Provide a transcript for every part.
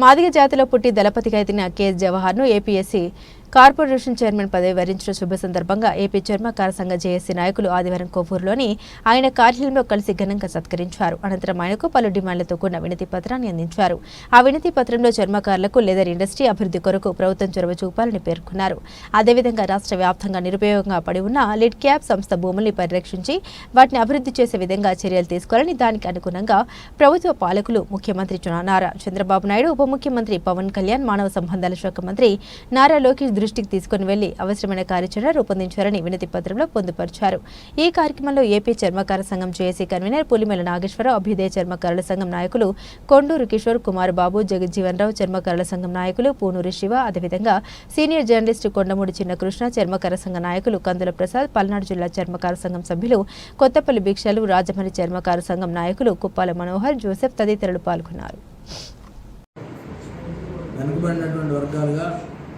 మాదిగ జాతిలో పుట్టి దళపతిగా ఎదిగిన కెఎస్ జవహర్ను ఏపీఎస్సీ కార్పొరేషన్ చైర్మన్ పదవి వరించిన శుభ సందర్భంగా ఏపీ చర్మకార సంఘ జేఏసీ నాయకులు ఆదివారం కోవూరులోని ఆయన కార్యాలయంలో కలిసి ఘనంగా సత్కరించారు. అనంతరం ఆయనకు పలు డిమాండ్లతో కూడిన వినతి పత్రాన్ని అందించారు. ఆ వినతి పత్రంలో చర్మకారులకు లెదర్ ఇండస్ట్రీ అభివృద్ధి కొరకు ప్రభుత్వం చొరవ చూపాలని పేర్కొన్నారు. అదేవిధంగా రాష్ట్ర వ్యాప్తంగా నిరుపయోగంగా పడి ఉన్న లిడ్ క్యాప్ సంస్థ భూముల్ని పరిరక్షించి వాటిని అభివృద్ధి చేసే విధంగా చర్యలు తీసుకోవాలని దానికి అనుగుణంగా ప్రభుత్వ పాలకులు ముఖ్యమంత్రి నారా చంద్రబాబు నాయుడు ఉప ముఖ్యమంత్రి పవన్ కళ్యాణ్ మానవ సంబంధాల శాఖ మంత్రి నారా లోకేష్ దృష్టికి తీసుకుని వెళ్ళి అవసరమైన కార్యాచరణ రూపొందించారని వినతి పత్రంలో పొందుపరిచారు. ఈ కార్యక్రమంలో ఏపీ చర్మకార సంఘం జేఏసీ కన్వీనర్ పులిమెల నాగేశ్వరరావు అభ్యుదయ చర్మకారుల సంఘం నాయకులు కొండూరు కిషోర్ కుమార్ బాబు జగజ్జీవన్ రావు చర్మకారుల సంఘం నాయకులు పూనూరి శివ అదేవిధంగా సీనియర్ జర్నలిస్ట్ కొండమూడి చిన్నకృష్ణ చర్మకార సంఘ నాయకులు కందుల ప్రసాద్ పల్నాడు జిల్లా చర్మకార సంఘం సభ్యులు కొత్తపల్లి భిక్షలు రాజమణి చర్మకార సంఘం నాయకులు కుప్పాల మనోహర్ జోసెఫ్ తదితరులు పాల్గొన్నారు. వెనుకబడినటువంటి వర్గాలుగా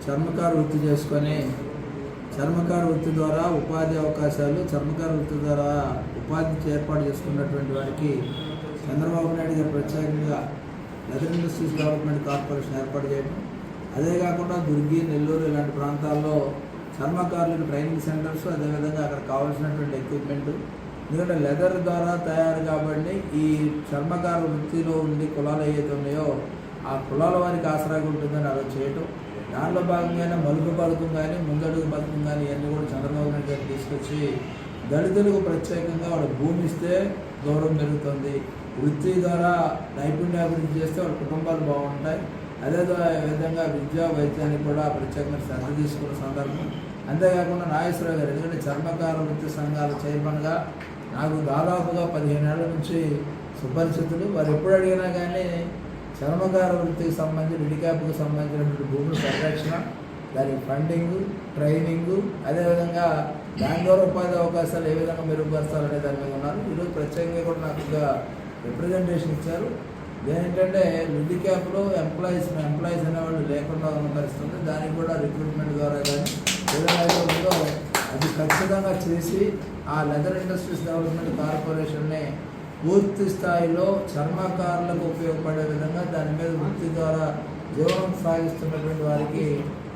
చర్మకార వృత్తి చేసుకొని చర్మకార వృత్తి ద్వారా ఉపాధి అవకాశాలు చర్మకార వృత్తి ద్వారా ఉపాధి ఏర్పాటు చేసుకున్నటువంటి వారికి చంద్రబాబు నాయుడు గారు ప్రత్యేకంగా లెదర్ ఇండస్ట్రీస్ డెవలప్మెంట్ కార్పొరేషన్ ఏర్పాటు చేయడం. అదే కాకుండా దుర్గి నెల్లూరు ఇలాంటి ప్రాంతాల్లో చర్మకారులకు ట్రైనింగ్ సెంటర్స్ అదేవిధంగా అక్కడ కావాల్సినటువంటి ఎక్విప్మెంట్ ఎందుకంటే లెదర్ ద్వారా తయారు కాబట్టి ఈ చర్మకార వృత్తిలో ఉండి కులాలు ఏవైతే ఉన్నాయో ఆ కులాల వారికి ఆసరాగా ఉంటుందని అలా చేయటం దానిలో భాగంగానే మలుపు పథకం కానీ ముందడుగు పథకం కానీ ఇవన్నీ కూడా చంద్రబాబు నాయుడు గారు తీసుకొచ్చి దళితులకు ప్రత్యేకంగా వాళ్ళ భూమి ఇస్తే గౌరవం పెరుగుతుంది. వృత్తి ద్వారా నైపుణ్యాభివృద్ధి చేస్తే వాళ్ళ కుటుంబాలు బాగుంటాయి. అదే విధంగా విద్యా వైద్యానికి కూడా ప్రత్యేకంగా శ్రద్ధ తీసుకున్న సందర్భం. అంతేకాకుండా నాగేశ్వరరావు గారు ఎందుకంటే చర్మకార వృత్తి సంఘాల చైర్మన్గా నాకు దాదాపుగా పదిహేను ఏళ్ళ నుంచి సుపరిచితులు. వారు ఎప్పుడు అడిగినా కానీ చర్మకార వృత్తికి సంబంధించి రిడిక్యాప్కి సంబంధించినటువంటి భూముల సంరక్షణ దానికి ఫండింగ్ ట్రైనింగ్ అదేవిధంగా దాని ద్వారా ఉపాధి అవకాశాలు ఏ విధంగా మెరుగుపరచాలనే దాని మీద ఉన్నారు. ఈరోజు ప్రత్యేకంగా కూడా నాకు ఒక రిప్రజెంటేషన్ ఇచ్చారు. ఏంటంటే లిడ్ క్యాప్లో ఎంప్లాయీస్ ఎంప్లాయీస్ అనేవాళ్ళు లేకుండా ఉన్న దానికి కూడా రిక్రూట్మెంట్ ద్వారా కానీ ఏదైనా ఉందో అది ఖచ్చితంగా చేసి ఆ లెదర్ ఇండస్ట్రీస్ డెవలప్మెంట్ కార్పొరేషన్ని పూర్తి స్థాయిలో చర్మకారులకు ఉపయోగపడే విధంగా దాని మీద వృత్తి ద్వారా జీవనం సాగిస్తున్నటువంటి వారికి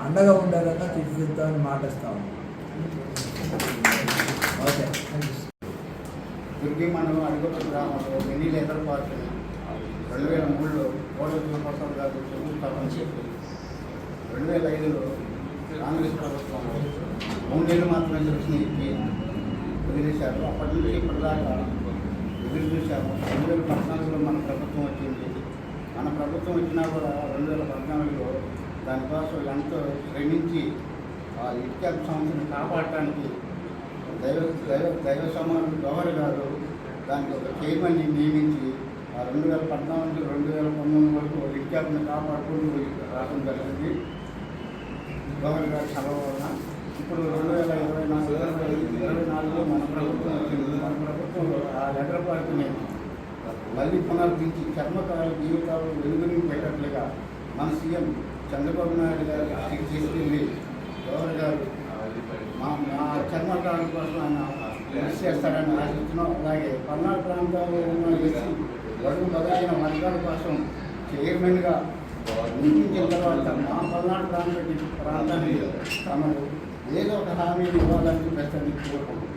అండగా ఉండే విధంగా తీర్చిదిద్దామని మాటిస్తాము ఓకే. దుర్గి మండలం అడుగుతున్న గ్రామంలో మినీ లేదర్ పార్క్ రెండు వేల మూడులో కోడల ప్రసాద్ గారు శంకుస్థాపన చెప్పి రెండు వేల ఐదులో కాంగ్రెస్ ప్రభుత్వం మూడు నెలలు మాత్రమే దృష్టిని ఇచ్చి వదిలేశారు. అప్పటి నుంచి ఇప్పటిదాకా ఎదురు చూశాము. రెండు వేల పద్నాలుగులో మన ప్రభుత్వం మన ప్రభుత్వం వచ్చినా కూడా రెండు వేల పద్నాలుగులో దానికోసం ఎంతో శ్రమించి ఆ ఇట్కాప్ సంస్థను కాపాడటానికి దైవ దైవ దైవ సమానుడు గవర్నర్ గారు దానికి ఒక చైర్మన్ని నియమించి ఆ రెండు వేల పద్నాలుగు రెండు వేల పంతొమ్మిది వరకు రిక్యాప్ని కాపాడుకుంటూ రావడం జరిగింది. గవర్నర్ గారి సెలవు వలన ఇప్పుడు రెండు వేల ఇరవై నాలుగు ఇరవై నాలుగులో మన ప్రభుత్వం వచ్చింది. మన ప్రభుత్వంలో ఆ లెటర్ పార్టీని మళ్ళీ పునరుద్ధరించి చర్మకాల జీవితాలు వెలుగుని పెట్టట్లుగా మన సీఎం చంద్రబాబు నాయుడు గారు దృష్టికి తీసుకెళ్ళి గవర్నర్ గారు మా మా చర్మకారుల కోసం ఆయన కృషి చేస్తారని ఆశిస్తున్నాం. అలాగే పల్నాడు ప్రాంతాల్లో ఉన్న ఎస్సీ బడుగు బలైన వర్గాల కోసం చైర్మన్గా నియమించిన తర్వాత మా పల్నాడు ప్రాంత ప్రాంతానికి తమకు ఏదో ఒక హామీని ఇవ్వాలని చెప్పేసి కోరుకుంటున్నాం.